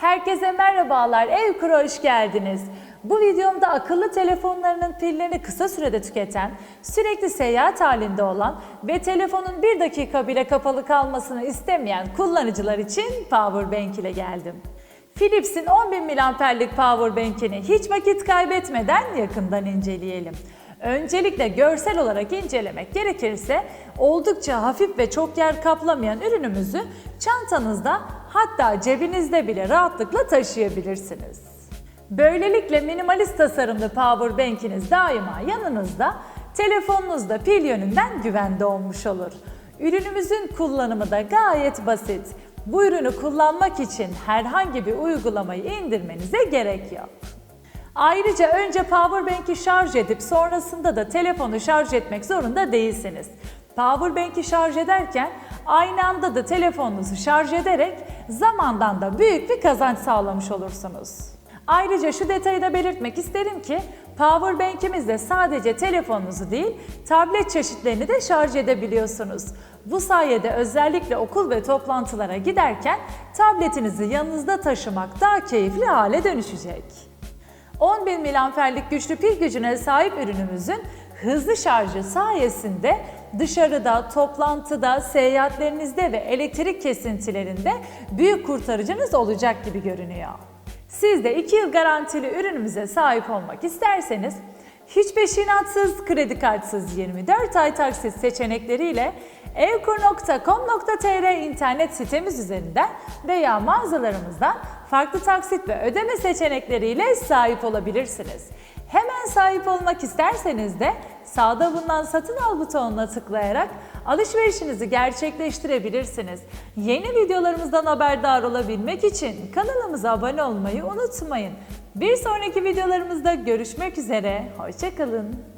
Herkese merhabalar, Evkur'a hoş geldiniz. Bu videomda akıllı telefonlarının pillerini kısa sürede tüketen, sürekli seyahat halinde olan ve telefonun bir dakika bile kapalı kalmasını istemeyen kullanıcılar için Powerbank ile geldim. Philips'in 10.000 mAh'lik Powerbank'ini hiç vakit kaybetmeden yakından inceleyelim. Öncelikle görsel olarak incelemek gerekirse oldukça hafif ve çok yer kaplamayan ürünümüzü çantanızda hatta cebinizde bile rahatlıkla taşıyabilirsiniz. Böylelikle minimalist tasarımlı powerbank'iniz daima yanınızda, telefonunuz da pil yönünden güvende olmuş olur. Ürünümüzün kullanımı da gayet basit. Bu ürünü kullanmak için herhangi bir uygulamayı indirmenize gerek yok. Ayrıca önce powerbank'i şarj edip sonrasında da telefonu şarj etmek zorunda değilsiniz. Powerbank'i şarj ederken aynı anda da telefonunuzu şarj ederek zamandan da büyük bir kazanç sağlamış olursunuz. Ayrıca şu detayı da belirtmek isterim ki Powerbank'imizde sadece telefonunuzu değil, tablet çeşitlerini de şarj edebiliyorsunuz. Bu sayede özellikle okul ve toplantılara giderken tabletinizi yanınızda taşımak daha keyifli hale dönüşecek. 10.000 mAh'lik güçlü pil gücüne sahip ürünümüzün hızlı şarjı sayesinde dışarıda, toplantıda, seyahatlerinizde ve elektrik kesintilerinde büyük kurtarıcınız olacak gibi görünüyor. Siz de 2 yıl garantili ürünümüze sahip olmak isterseniz hiç peşinatsız, kredi kartsız 24 ay taksit seçenekleriyle evkur.com.tr internet sitemiz üzerinden veya mağazalarımızdan farklı taksit ve ödeme seçenekleriyle sahip olabilirsiniz. Hemen sahip olmak isterseniz de sağda bulunan satın al butonuna tıklayarak alışverişinizi gerçekleştirebilirsiniz. Yeni videolarımızdan haberdar olabilmek için kanalımıza abone olmayı unutmayın. Bir sonraki videolarımızda görüşmek üzere, hoşçakalın.